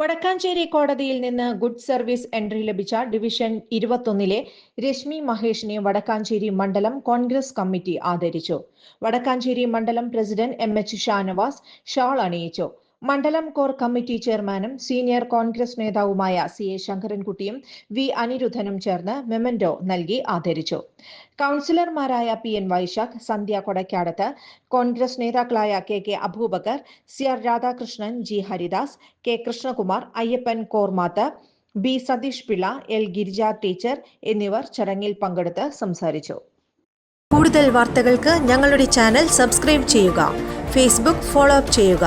Vadakkanchery കോടതിയിൽ നിന്ന് good service entry ലഭിച്ച ഡിവിഷൻ ഇരുപത്തൊന്നിലെ രശ്മി മഹേഷിനെ വടക്കാഞ്ചേരി മണ്ഡലം കോൺഗ്രസ് കമ്മിറ്റി ആദരിച്ചു. വടക്കാഞ്ചേരി മണ്ഡലം president M H Shanavas shawl അണിയിച്ചു. മണ്ഡലം കോർ കമ്മിറ്റി ചെയർമാനും സീനിയർ കോൺഗ്രസ് നേതാവുമായ സി എ ശങ്കരൻകുട്ടിയും വി അനിരുദ്ധനും ചേർന്ന് മെമന്റോ നൽകി ആദരിച്ചു. കൗൺസിലർമാരായ P N Vaishakh Sandhya Kodakkadath Congress നേതാക്കളായ K K Abubakar C R Radhakrishnan G Haridas K Krishnakumar Ayyappan Kormath B Satish Pillai L Girija teacher എന്നിവർ ചടങ്ങിൽ പങ്കെടുത്ത് സംസാരിച്ചു. കൂടുതൽ വാർത്തകൾക്ക് ഞങ്ങളുടെ ചാനൽ സബ്സ്ക്രൈബ് ചെയ്യുക ഫേസ്ബുക്ക് ഫോളോ അപ്പ് ചെയ്യുക.